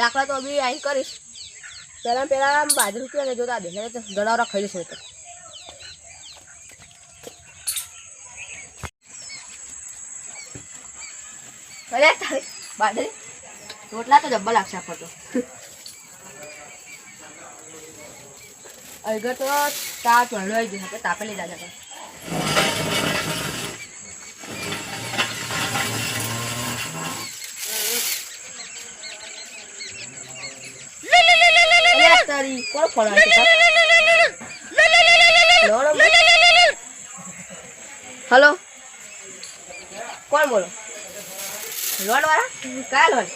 રાખવા તો બી અહીં કરીશ. પહેલાં પહેલાં બાજરી રૂપિયા ને જોતા દે જણાવરા ખાઈ જશે તો. બાજરી. રોટલા તો જબ્બર લાગશે આપણો તો અગર તો તાપ હળવાઈ ગયો આપણે તાપે લઈ જાજા અરે કોણ ફોન હલો કોણ બોલો લોન વાળા કયા લોન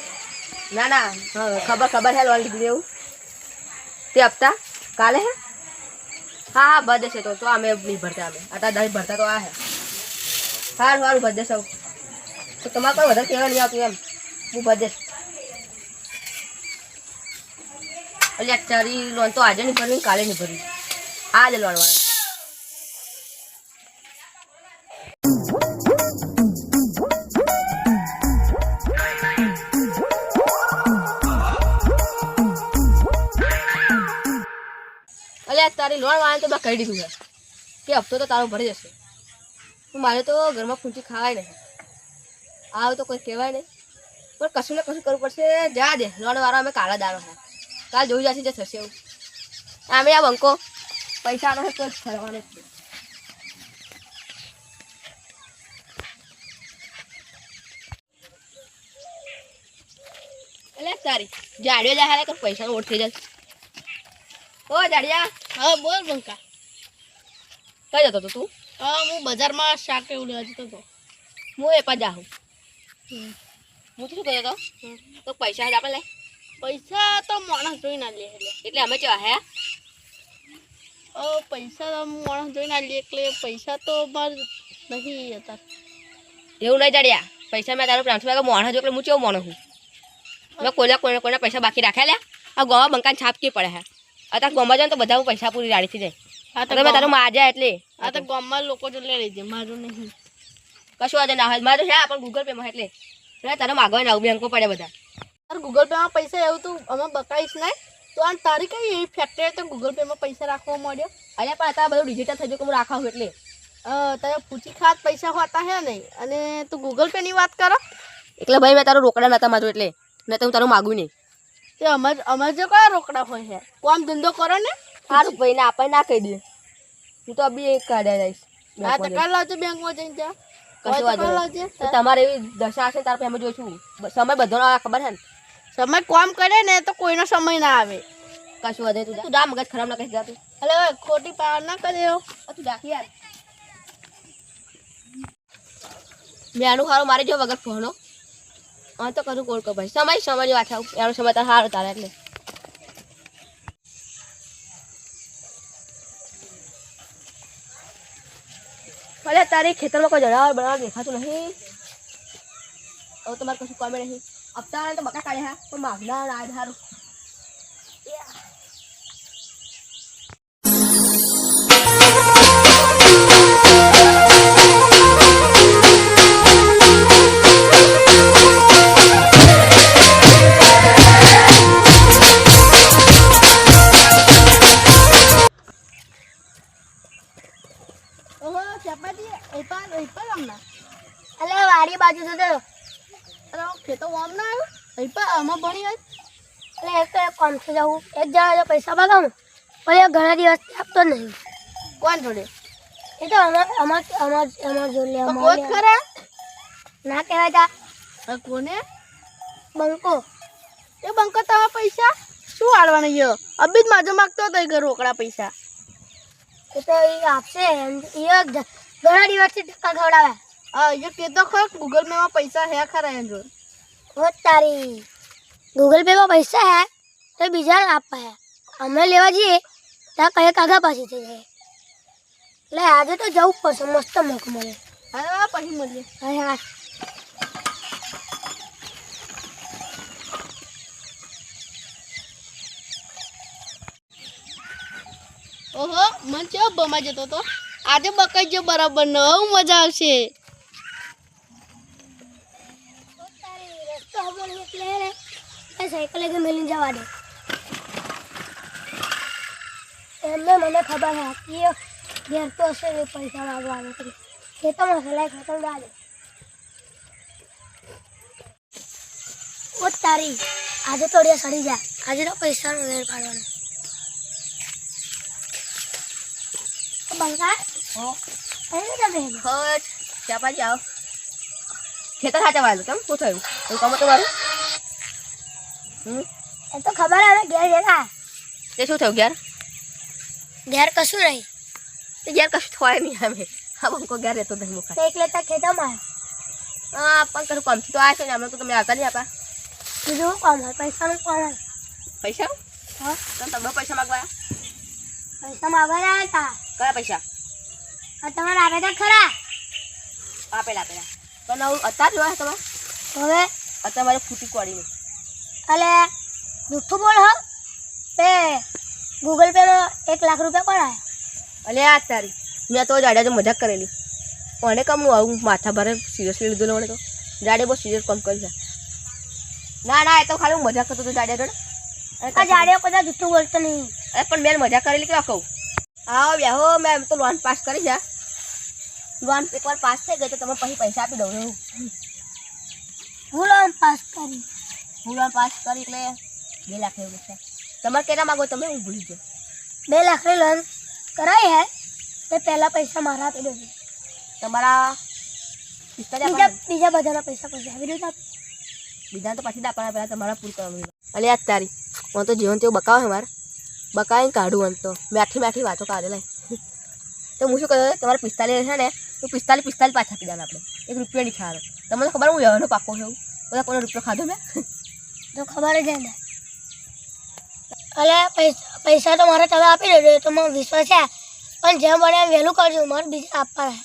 ના ના ખબર ખબર હે લોન લીધી એવું તે હપ્તા કાલે હે હા હા બધે છે તો તો અમે નહીં ભરતા અમે અત્યારે દસ ભરતા તો આ હે સારું સારું બધે સૌ તો તમારે કોઈ વધારે કહેવા નહીં આવતું એમ હું બધે એટલે તારી લોન તો આજે નહીં ભરવી કાલે નહીં ભરવી આજે લોન વાળા. અલ્યા તારી લોન વાળા તો મેં કહી દીધું છે. કે હપ્તો તો તારો ભરી જશે. મારે તો ઘરમાં ખૂંચી ખાવાય નહીં. આવું તો કોઈ કહેવાય નહીં. પણ કશું ને કશું કરવું પડશે. જા દે, લોન વાળા અમે કાળા દારો છે. કાલ જોઈ જશે જે થશે એવું. આમે આ બંકો. પૈસા નો તો ફરવાનો છે એટલે તારી જાડિયો જાય કે પૈસાનો ઓટ થઈ જશે. ઓ જાડિયા. હા બોલ બંકા. કઈ જતો તું? હા હું બજારમાં શાક એવું લેવા જતો હતો. હું એ પણ જાઉં હું તો શું કહ્યું તો પૈસા જ આપણે લે. પૈસા તો માણસ જોઈ ના લે એટલે અમે ચો હે? પૈસા તો માણસ જોઈ ના લે એટલે પૈસા તો મારે નહીં હતા. એવું નહીં જાડ્યા પૈસા મેં તારું પ્રાંત માણસ જો એટલે હું કેવું મોણ હું મેં કોઈના કોઈને કોઈના પૈસા બાકી રાખ્યા લે આ ગોવા બંકાને છાપકી પડે હે? અત્યારે ગોમાં જાય તો બધા હું પૈસા પૂરી રાડીથી જાય હા તો તારું માજા એટલે. આ તો ગામમાં લોકો જો લઈ લેજે મારું નહીં. કશું આજે ના હોય. મારે છે પણ ગૂગલ પેમાં એટલે. એટલે તારે માગવા આવું બેંકો પડે બધા. ગૂગલ પેમાં પૈસા એવું તું અમે બકાઈશ નહીં. તો આ તારી કઈ એવી ફેક્ટરી તો ગૂગલ પેમાં પૈસા રાખવા માંડ્યો અને પણ અત્યારે બધું ડિજિટલ થઈ ગયું કે હું રાખા એટલે. તારે પૂછી ખાત પૈસા હોતા હે નહીં. અને તું ગૂગલ પેની વાત કરો. એટલે ભાઈ મેં તારું રોકડા નતા મારું એટલે. નહીં તો હું તારું માગું નહીં. તે અમાર અમાર જો કયા રોકડા હોય છે કોમ ધંધો કરો ને. સારું ભાઈ ને આપણે ના કહી દે. હું તો બી એક કાઢ્યા જઈશ હા તો કાલ લાવજો બેંકમાં જઈને ત્યાં. કશો હોય વાંધો તમારે એવી દશા હશે ને તાર પછી અમે જોઈશું. સમય બધો ખબર છે ને? સમય કોમ કરે ને તો કોઈનો સમય ના આવે. કશું વધે તું જા. મગજ ખરાબ ના કહી જાતું એટલે ખોટી પાર ના કર્યો તું જા યાર. મેનું સારું મારી જો વગર ફોનો હા. તો કરું કોલ ભાઈ સમય સમય વાત આવું એનો સમય તાર સારો તારે એટલે. અરે તારે ખેતરમાં કોઈ જણાવર બનાવર દેખાતું નહીં. હવે તમારે કશું કામે નહીં. હપ્તા તો બકા કાઢ્યા હા પણ માગના ના સારું ચપાતી એપા એપા લમના અલે વાડી બાજુ તો તો અરે ખેતો ઓમ ના આવ્યો. એપા આમાં ભણી હોય. એટલે એક તો એક કોમથી જવું. એક જણા પૈસા બગાવું પણ એ ઘણા દિવસથી આપતો નહીં. કોણ જોડે? એ તો અમાર અમાર અમાર અમાર જો અમાર કોત ના કહેવાય તા. કોને? બંકો. એ બંકો તમારા પૈસા? શું આડવાના ગયો અબી માજો માગતો હતો કે રોકડા પૈસા. એ તો એ આપશે. એ ઘણા દિવસથી ધક્કા ખવડાવે. હા એ કહેતો ખરો ગૂગલ પેમાં પૈસા હે ખરા એમ હોત તારી ગૂગલ પે માં પૈસા હે તો બીજા આપવા હે અમે લેવા જઈએ ત્યાં કયા કાગા પાછી થઈ જાય એટલે આજે તો જવું જ પડશે મસ્ત મોક મળે હા પછી મળીએ હા હા ઓહો મન ચેવો બમા જતો તો આજે બકાઈ જો બરાબર નવ મજા આવશે તારી રસ્તો ખબર એટલે ને, એ એ સાયકલ લઈને મેલી જવા દે. એમને મને ખબર કે ઘેર તો હશે એ પૈસા માગવા આવે કરી ખેતરમાં સલાહ ખતમ દા દે ઓ તારી. આજે તો રે સડી જા. આજે તો પૈસાનો વેર પાડવાનો. તો હો. તમે? ખેતર હાચા કેમ? શું થયું? એવું કામ હતું મારું? હમ એ તો ખબર આવે ઘેર જતા તે શું થયું ઘેર? ઘેર કશું નહીં. તે ઘેર કશું થવાય નહીં અમે બંકો ઘેર રહેતો નહીં મુખા એક લેતા ખેતરમાં. હા પણ કરું કામથી તો આ છે ને અમે તો તમે આવતા નહીં આપા બીજું કામ હોય પૈસાનું કામ હોય. પૈસા? હા. તમે પૈસા માગવા પૈસા માગવા આવ્યા હતા. કયા પૈસા? હા તમારે આવે હતા ખરા. આપેલા આપેલા. પણ અત્યારે જોયા તમે હવે અત્યારે મારે ફૂટી કોડીને અલે જૂઠું બોલ હો. તે ગૂગલ પેમાં એક લાખ રૂપિયા કોણ આવ્યા અલે આ તારી. મેં તો જાડે મજાક કરેલી. મને કામ હું આવું? માથા ભારે સિરિયસલી લીધું મને તો. જાડે બહુ સિરિયસ કામ કરી છે. ના ના એ તો ખાલી હું મજાક કરતો હતો જાડે જોડે. આ જાડે કદાચ જૂઠું બોલતો નહીં. અરે પણ મેં મજા કરેલી કે કહું? હા બેહો મેં તો લોન પાસ કરી છે. લોન એકવાર પાસ થઈ ગઈ તો તમે પછી પૈસા આપી દઉં હું લોન પાસ કરી? હું લોન પાસ કરી એટલે બે લાખ એવું છે. તમારે કેટલા માગો તમે હું ભૂલી ગયો. બે લાખની લોન. કરાઈ હે. તે પહેલા પૈસા મારા આપી દેજો. તમારા પિસ્તાલીસ બીજા આપવાના? બીજા બધાના પૈસા પછી આપી. દેજો બીજા તો પછી જ આપવાના પહેલાં તમારા પૂરું કરવાનું અલે યાદ તારી. હું તો જીવન તેવું બકાવે મારે. બકાવીને કાઢું એમ તો. મેઠી મેઠી વાતો કાઢેલા તો હું શું કહ્યું તમારે પિસ્તાલીસ છે ને તો પિસ્તાલીસ પિસ્તાલીસ પાછા આપી દેવાના આપણે. એક રૂપિયા નહીં ખાવાનો. તમને ખબર હું વ્યવહારનો પાકો છું બધા કોનો રૂપિયો ખાધો મેં? તો ખબર જ ને અલે પૈસા પૈસા તો મારે તમે આપી દેજો એ તો મને વિશ્વાસ છે. પણ જેમ બને એમ વહેલું કરજો મારે બીજા આપવાના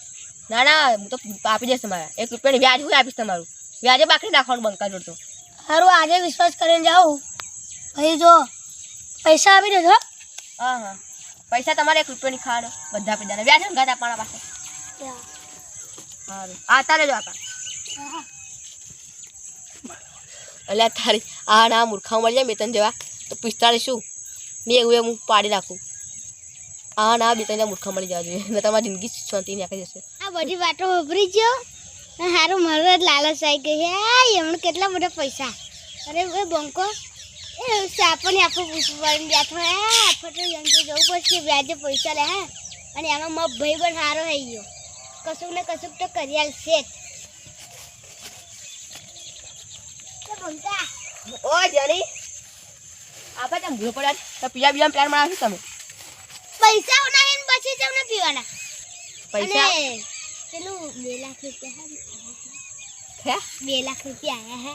ના ના હું તો આપી દઈશ તમારા. એક રૂપિયાની વ્યાજ હું આપીશ તમારું. વ્યાજે બાકી નાખવાનું બંકા જોડતો સારું આજે વિશ્વાસ કરીને જાઉં. ભાઈ જો પૈસા આપી દેજો હો. હા હા. પૈસા તમારે એક રૂપિયાની ખાવાનો બધા દેવાના વ્યાજ હંગાત આપવાના પાસે. સારું આવતા રહેજો આપા એટલે તારી આ ના મૂર્ખાઓ મળી જાય બેતન જેવા. તો પિસ્તાળીસ શું? મેં એવું હું પાડી નાખું. આ ના બે ત્રણ મૂર્ખા મળી જવા જોઈએ. ને તમારી જિંદગી શાંતિ નાખી જશે આ બધી વાતો વાપરી ગયો હારું મારો જ લાલચ આવી ગઈ હે એમણે કેટલા બધા પૈસા? અરે, એ બંકો. એ સાપોને આપો પૂછવાનું બેઠો હે આપણે તો જવું પડશે. વ્યાજે પૈસા લે, હે. અને એમાં મારો ભાઈ પણ સારો થઈ ગયો. કશુંક ને કશુંક તો કરી આલશે જ એ બંકા ઓ જરી આપણે ત્યાં ભૂલો પડ્યા તો પીવા બીજા પ્લાન બનાવશો તમે? પૈસા ઉનાહીને પછી તમને પીવાના. પૈસા? અને પેલું બે લાખ રૂપિયા હે. હે? બે લાખ રૂપિયા આવ્યા હે.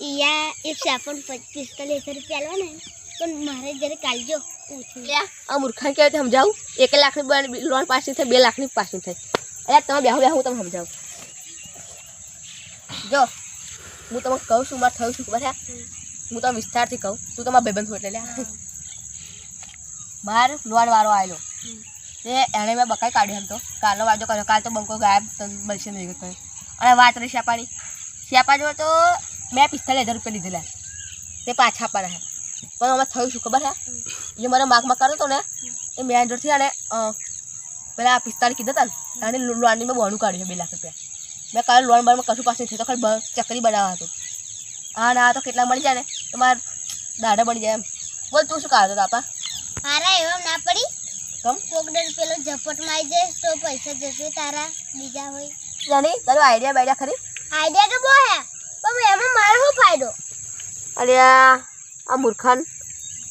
ઈયા એક સાપણ પિસ્તાલીસ રૂપિયા આલવાના હે. પણ મારે જયારે કાલજો ઓછું. લે આ મૂર્ખાને કહેવાય તે સમજાવું? એક લાખની લોન પાસની થઈ બે લાખની પાસની થઈ અરે તમે બેહો બેહો હું તમને સમજાવું. જો હું તમને કહું છું મારે થયું છું ખબર હા હું તમને વિસ્તારથી કહું તું તમારા ભાઈબંધ છો એટલે બહાર લોન વાળો આવેલો. એ એણે મેં બકાઈ કાઢ્યો એમ તો. કાલનો વાંધો કર્યો કાલ તો બંકો ગાયબ મળશે નહીં કર્યો અને વાત રહી શ્યાપાની. શ્યાપા જો તો મેં પિસ્તાલીસ હજાર રૂપિયા લીધેલા. તે પાછા આપવાના હે પણ અમે થયું શું ખબર હે એ મને માગમાં કર્યો હતો ને એ મેં જોડથી અને અ, પેલા પિસ્તાળીસ કીધા હતા ને અને લોનની મેં બોનું કાઢ્યું બે લાખ રૂપિયા. મેં કાલે લોન બારમાં કશું પાસે થયું. તો ખાલી ચકરી બનાવવા હતું. હા ના તો કેટલા મળી જાય ને? તો મારે દાડા બની જાય એમ. બોલ તું શું કાઢતો હતો આપા મારા એવા ના પડી. કમ? કોકડર પેલો ઝપટ મારી જાય તો પૈસા જશે તારા બીજા હોય. જાની તારો આઈડિયા બાઈડિયા ખરી? આઈડિયા તો બહુ હે પણ એમાં મારો શું ફાયદો? અરે આ મૂર્ખાન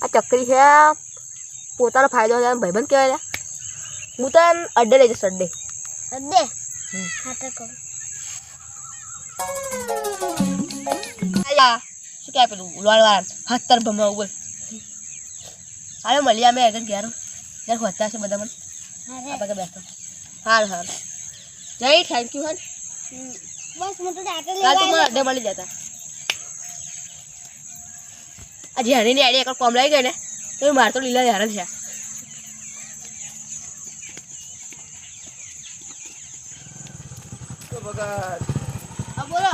આ ચકરી છે પોતાનો ફાયદો છે ભાઈબંધ કહેવાય. હું તો એમ અડ્ડે લઈ જઈશ અડ્ડે. અડ્ડે. ખાતર કહું. શું કહેવાય પેલું લોણવાળા હતર ભમાવું ઉપર. હાલે મળીએ અમે આગળ ઘેર. ઘેર હોતા છે બધા મને. આપણે બેઠો. હાર હાર જય થેન્ક યુ હર બસ હું તો દાંતે કાલ તો મને લેવા અડ્ડે મળી જતા. આ જેણીની આઈડિયા એકવાર કોમ લાગી ગઈ ને તો માર તો લીલા હેરાન છે. બોલો.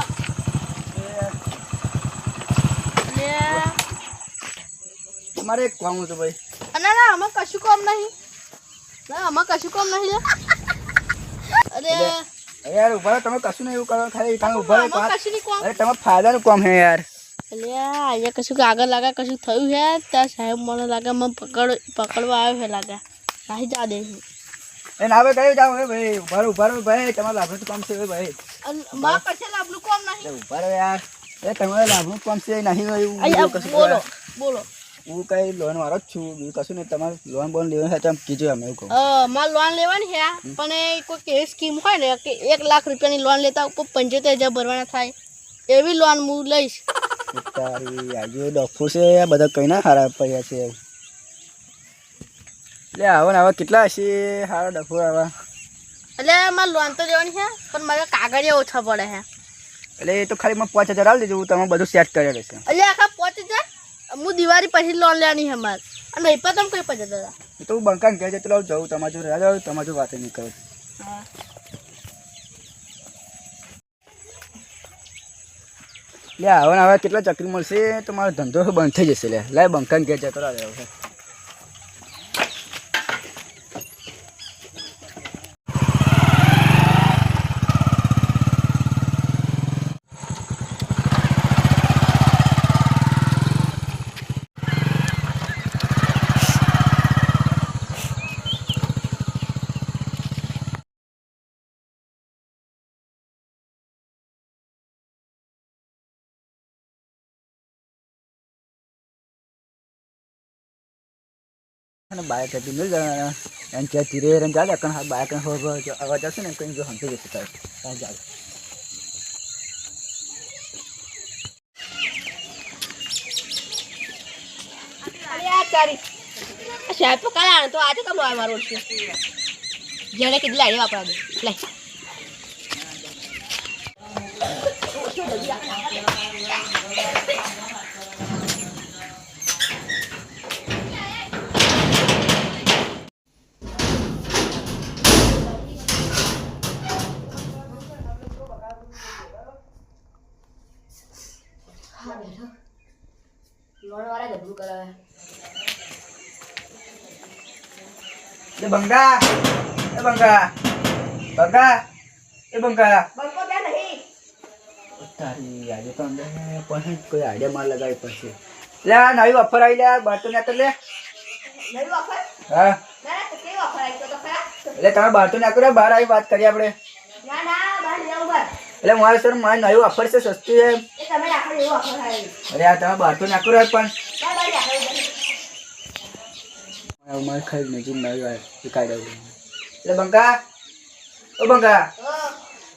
ને એક કામ હતું ભાઈ. ના ના આમાં કશું કામ નહીં. ના આમાં કશું કામ નહીં અરે. યાર ઊભા રહો, તમે કશું નહીં એવું કરો ખાલી તમે ઊભા રહો અરે તમારા ફાયદાનું કામ હે યાર. એટલે અહીંયા કશું આગળ લાગે કશું થયું છે ત્યાં સાહેબ મને લાગે મને પકડ પકડવા આવ્યો છે લાગે. નાહી જા દે. એ ના ભાઈ કઈ હે ભાઈ ઊભા રહો ઊભા રહો ભાઈ તમારે લાભ કામ છે ભાઈ. મારા પાસે લાભનું કામ નહીં? ઊભા રહો યાર. એ તમારે લાભનું કોમ છે નહીં એવું કશું બોલો બોલો. હું કઈ લોન વાળો જ છું. બીજું કશું નહીં. તમારે લોન બોન લેવું હોય તો કીધું અમે એવું કહું. મારે લોન લેવાની છે પણ કોઈ એવી સ્કીમ હોય ને કે એક લાખ રૂપિયાની લોન લેતા ઉપર પંચોતેર હજાર ભરવાના થાય. એવી લોન હું લઈશ. તારી આજે ડફુ છે. બધા કઈ ના હારા પડ્યા છે. એટલે આવો ને આવા. કેટલા હશે? હારા ડફુ આવા. એટલે મારે લોન તો લેવાની છે પણ મારે કાગળિયા ઓછા પડે છે એટલે એ તો ખાલી મેં પાંચ હજાર આપી દીધું તમે બધું સેટ કરી રહેશે એટલે આખા પહોંચી જાય હું દિવાળી પછી લોન લેવાની છે મારે. અને નહીં પણ તમે કઈ પચાસ દાદા એ તો હું બંકાને કહે છે ચલો જવું તમારે જો રાજા જાઉં તમારે જો વાત નહીં કરો. લે આવો ને હવે કેટલા ચકરી મળશે? તો મારો ધંધો બંધ થઈ જશે લે. લાય બંકાને ઘેર જતો રાજા હવે અને બાઇક હતી, મિલ એમ ત્યાં ધીરે રન ચાલે કારણ હા બાઇક અવાજ આવશે ને, કંઈ જો જશે તારે. ત્યાં ચાલે. સાહેબ તો કાલે તો આજે કમ મારો છે. કીધું લાડી વાપરા દે. લાઈ બંગા. એ બંગા. બંગા. એ બંગા. બંકો બે નહીં. તારી આજે તો અંદર પણ કોઈ આઈડિયા માર લગાવી પડશે. લે આ નવી ઓફર આવી લે બારતો ને le નવી ઓફર હા. તો તો એટલે તમે બહાર તો નાખો બહાર આવી વાત કરીએ આપણે. ના ના બહાર જાઉં બહાર. એટલે મારે સર મારે નવી ઓફર છે સસ્તી છે અરે આ તમે બારતો ને કરો પણ બાય બાય રાખો હવે મારે ખાઈ નજીક નવી વાત શીખાઈ દઉં એટલે બંકા ઓ બંકા.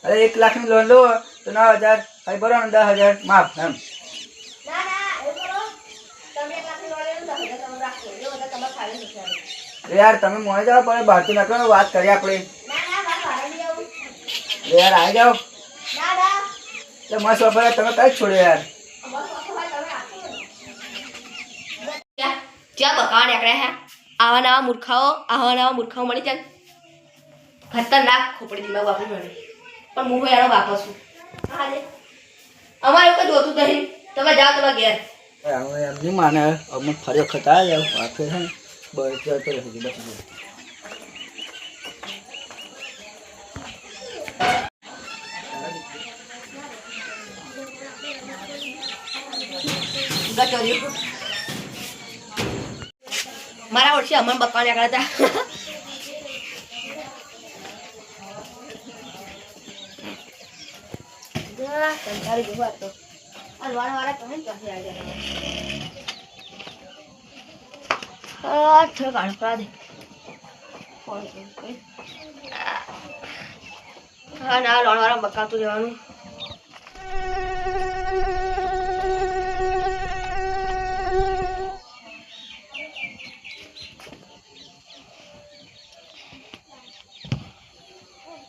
અરે એક લાખની લોન લો તો નવ હજાર ખાલી ભરો ને દસ હજાર માફ એમ. યાર તમે મોડે જાઓ પણ બહારથી ના કરો વાત કરીએ આપણે. યાર આવી જાઓ. ના ના. એટલે મસ્ત વફર તમે કઈ છોડો છોડ્યો યાર અમારું ઓફર હોય તમે આવા નવા મૂર્ખાઓ આવા નવા મૂર્ખાઓ મળી જાય. ખતરનાક ખોપડી દિમાગ વાપરી મળે. પણ હું એનો બાપો છું. અમારે કઈ જોતું નહીં. તમે જાઓ તમારા ઘેર. હવે એમ નહીં માને. અમુક ફરી વખત આવે જાવ છે ને. બસ જતો રહેશે બસ બસ. ગચોર્યું મારા વર્ષે અમન બકાવા નીકળ્યા હતા જા, કંટાળી ગયો આ તો. આ લોન વાળા તો હે ને ત્યાંથી આવી જાય. આ ઠેક આડકડા દે. ફોન કરું કઈ. હા ના લોન વાળા બકાવતું જવાનું કોણ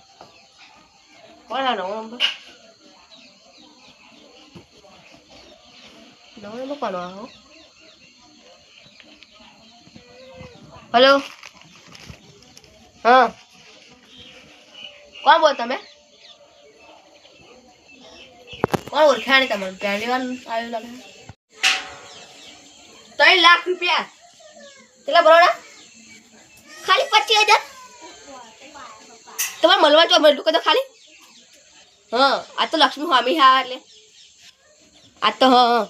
આ નવો નંબર નવો નંબર કોનો આવ્યો હલો હા કોણ બોલ તમે કોણ ઓળખ્યા નહીં તમને પહેલી વાર આવ્યું લાગે ત્રણ લાખ રૂપિયા કેટલા ભરવાના ખાલી પચીસ હજાર તમારે મળવા જો મળ્યું કદો ખાલી હા. આ તો લક્ષ્મી સ્વામી હા એટલે. આ તો હા હા.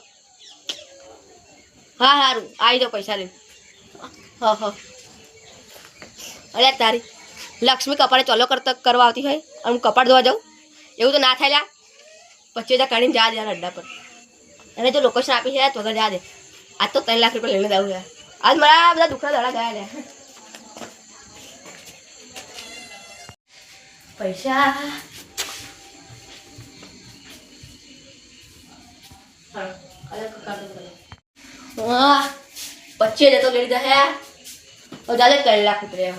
હા સારું આવી જાઓ પૈસા લઈને. હા હા. અરે તારી. લક્ષ્મી કપાળે ચોલો કરતા કરવા આવતી હોય. અને હું કપાળ ધોવા જાઉં. એવું તો ના થાય પચીસ હજાર કાઢીને જા યાર અડ્ડા પર. અને જો લોકેશન આપી છે વગર જા દે. આજ તો ત્રણ લાખ રૂપિયા લઈને જાઉં યાર આજ મારા બધા દુખડા દાડા ગયા લે પૈસા. પચીસ હજાર તો લઈ દે હે. ત્રણ લાખ રૂપિયા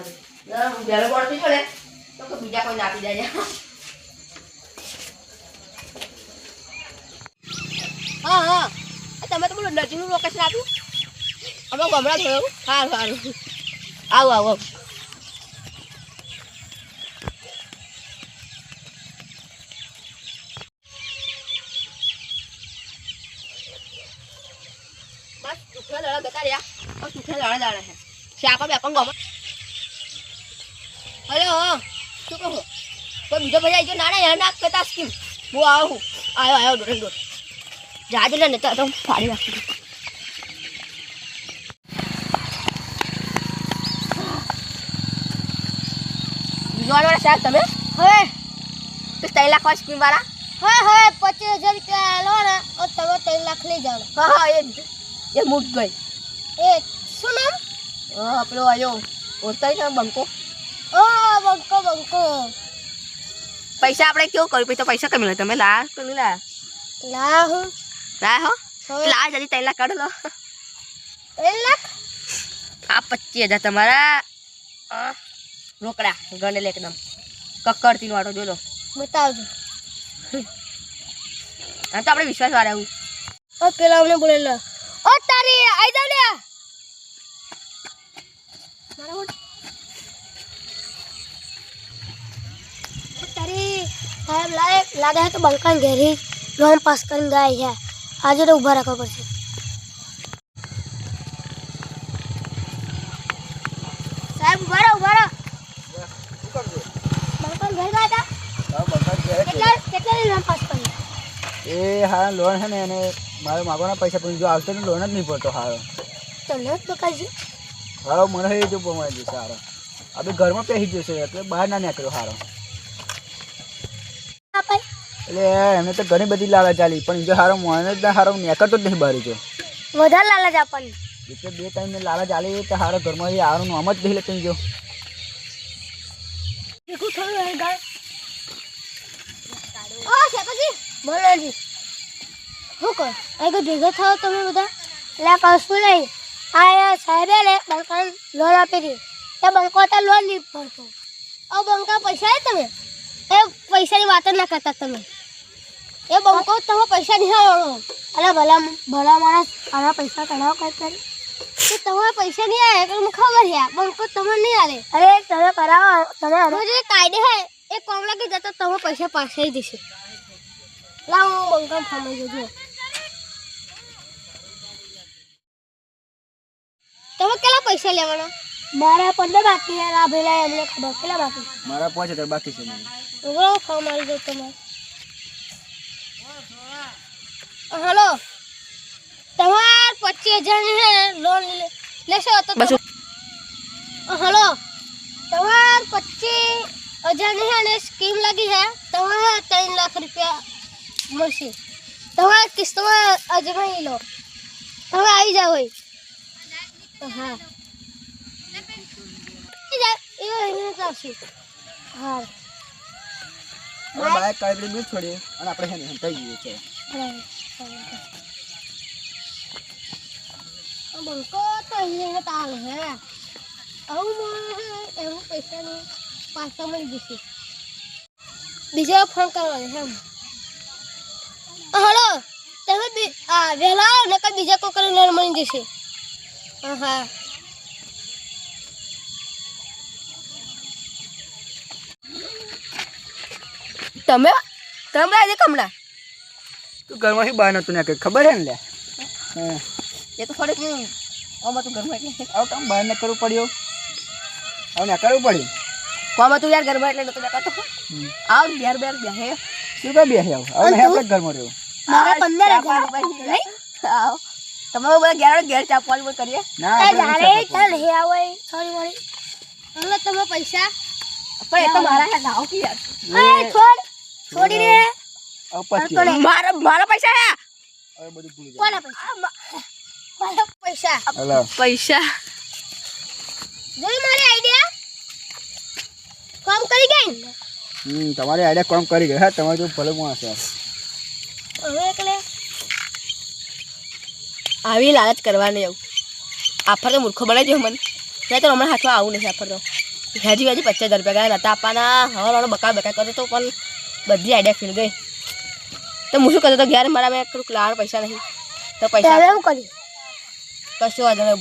હું જ્યારે પડતી પડે તો બીજા કોઈ આપી દેજે હા હા. તમે તો બોલો, નજીકનું લોકેશન આપ્યું? અમે ગમડા થયું. સારું સારું. આવું આવું આવું. બસ સુખના દાડા જતા સુખના દાડા દાડા છે. શાપા બેપા ગમે. હલો હા શું કહો? કોઈ બીજો ભાઈ આવી ના ના ના કરતા સ્કીમ. હું આવું હું. આવ્યો આવ્યો દોડે દોડ જાજે ને તો તો ફાડી નાખી. બીજો સાહેબ તમે? હવે. તો ત્રણ લાખ વાળી સ્કીમ વાળા પચીસ હજાર રૂપિયા લો ને તમે ત્રણ લાખ લઈ જાઓ. હા. એ મૂક ગઈ એ શું નામ? હા પેલો આવ્યો ઓળખાય છે બંકો. ઓ બંકો બંકો. પૈસા આપણે કેવું કર્યું? પછી તો પૈસા કમી લે. તમે લા કમી લા લા હું લા હો. લા જલ્દી ત્રણ લાખ કાઢો લો. ત્રણ લાખ? આ પચીસ હજાર તમારા રોકડા ગણેલ એકદમ. કક્કડતી નો આટો જોલો બતાવજો. આ તો આપણે વિશ્વાસ વાળા આવું ઓ પેલા અમને બોલેલો ઓ તારી આઈ જાવ લ્યા. લાગે લાગે છે કે બંકાને ઘેરી લોન પાસ કરીને ગયા છે આજે તો ઊભા રાખવા પડશે સાહેબ ઊભા રહો ઊભા રહો બંકાને ઘેર ગયા હતા કેટલા કેટલાની લોન પાસ કરી એ હા લોન છે ને એને મારે માગવાના પૈસા પણ જો આવતો ને લોન જ નહીં પડતો હારો તમને જ બકાજી હારો મને એ જો બમાઈ જશે હારો. આપણે ઘરમાં પહેરી જશે એટલે બહાર ના નીકળ્યો હારો. એટલે એમને તો ઘણી બધી લાલચ ચાલી પણ જો હારો મને જ હારો નીકળતો જ નહીં બહાર જો વધારે લાલચ આપણને એટલે બે ટાઈમ લાલચ ચાલી તો હારો ઘરમાં હારો નામ જ નહીં લેતું જો. બોલોજી શું કર? ભેગા થાવ તમે બધા. એટલે કશું નહીં આ સાહેબે ને બંકાને લોન આપી હતી એ બંકો તો લોન નહીં ભરતો. ઓ બંકા પૈસા તમે? એ પૈસાની વાત જ ના કરતા તમે. એ બંકો તમે પૈસા નહીં આવડો અરે ભલા ભલા માણસ આના પૈસા કઢાવ કઈ કરી. તો તમારે પૈસા નહીં આવે એટલે મને ખબર છે બંકો તમને નહીં આવે અરે તમે કરાવો તમે હવે જે કાયદે હે એ કોમ લાગી જતો તમે પૈસા પાછા દેશે લાવ હું બંકા ફામાઈ જજો. તમે કેટલા પૈસા લેવાના? મારા પંદર બાકી છે આ ભેલા એમને ખબર કેટલા બાકી મારા પાંચ હજાર બાકી છે મને ફોન મારી દો તમારે હલો. તમારે પચીસ હજારની હે લોન લેશો તો હલો. તમારે પચીસ હજારની હે ને સ્કીમ લાગી છે તમારે ત્રણ લાખ રૂપિયા મળશે. તમારે કિસ્તમાં અજમાઈ લો. તમે આવી જાઓ હોય હા. હા હવે કાઢી મેં છોડીએ અને આપણે છે ને હંતાઈ જઈએ છે બંકો તો અહીંયા તાલ હે. આવું એવું પૈસા ને પાછા મળી જશે. બીજો ફોન કરવાનો છે હલો તમે વહેલા આવો ને કઈ બીજા કોકરે મળી જશે. હા હા તમે તમે આજે કમલા તું ઘરમાંથી બહાર નતું નાખે ખબર હે ને લે? એ તો થોડીક આમાં તું ઘરમાં એટલે. આવું કામ બહાર ને કરવું પડ્યું. હવે ના કરવું પડ્યું. કોમાં તું યાર ઘરમાં એટલે નતું હમ. આવ બેર બેર બેહે. શું કામ બેસી આવું? હવે આપણે ઘરમાં રહ્યું. મારા પંદર હજાર પાણી આવ. તમારે બધા ઘેર ઘેર ચા પાણી કરીએ? ના જાણે ચાલ હે આવે થોડી મળી એટલે તમે પૈસા. પણ એ તો મારા હાથ લાવ કે યાર. એ છોડ છોડી રે પછી મારા મારા પૈસા હે? અરે બધું ભૂલી કોના પૈસા? મારા પૈસા. હલો. પૈસા. જોઈ મારી આઈડિયા કામ કરી ગઈ હમ તમારી આઈડિયા કોમ કરી ગઈ. હા તમારે જો ભલે માણસ છે હવે એકલે આવી લાલચ કરવાની આવું. આફર તો મૂર્ખો બનાવી દો મને. ત્યાં તો હમણાં હાથમાં આવું નથી આફર તો. હજી હજી પચાસ હજાર રૂપિયા ગયા નતા આપવાના. હવાનો બકા બકા કરતો તો પણ બધી આઈડિયા ફીલ ગઈ. તો હું શું કરતો તો ઘેર મારા મેં થોડુંક લાડ પૈસા નહીં. તો પૈસા એવું કર્યું? કશું વાંધો નહીં.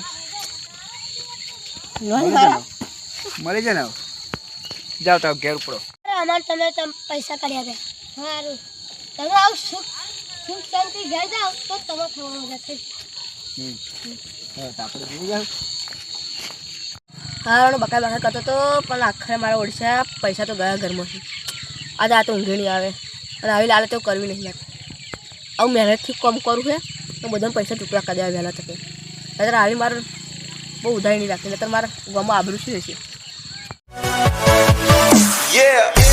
મળી જાય ને જાઓ તો ઘેર ઉપડો. અરે અમારે તમે તમે પૈસા કાઢ્યા બે સારું. તમે આવું સુખ સુખ શાંતિ ઘેર જાઓ તો તમે ખાવાનું જશે હારાનો બકા બકા કરતો તો, પણ આખરે મારા ઓડિશા પૈસા તો ગયા ઘરમાંથી. આજે આ તો ઊંઘે નહીં આવે. અને આવી લાલચ તો કરવી નહીં આવું મહેનતથી કોમ કરું છે તો બધાને પૈસા ચૂકવા કરી દેવા વહેલા તકે. અત્યારે આવી મારે બહુ ઉધારી નહીં રાખે. નહીતર મારા ગામમાં આબરું શું હશે Yeah.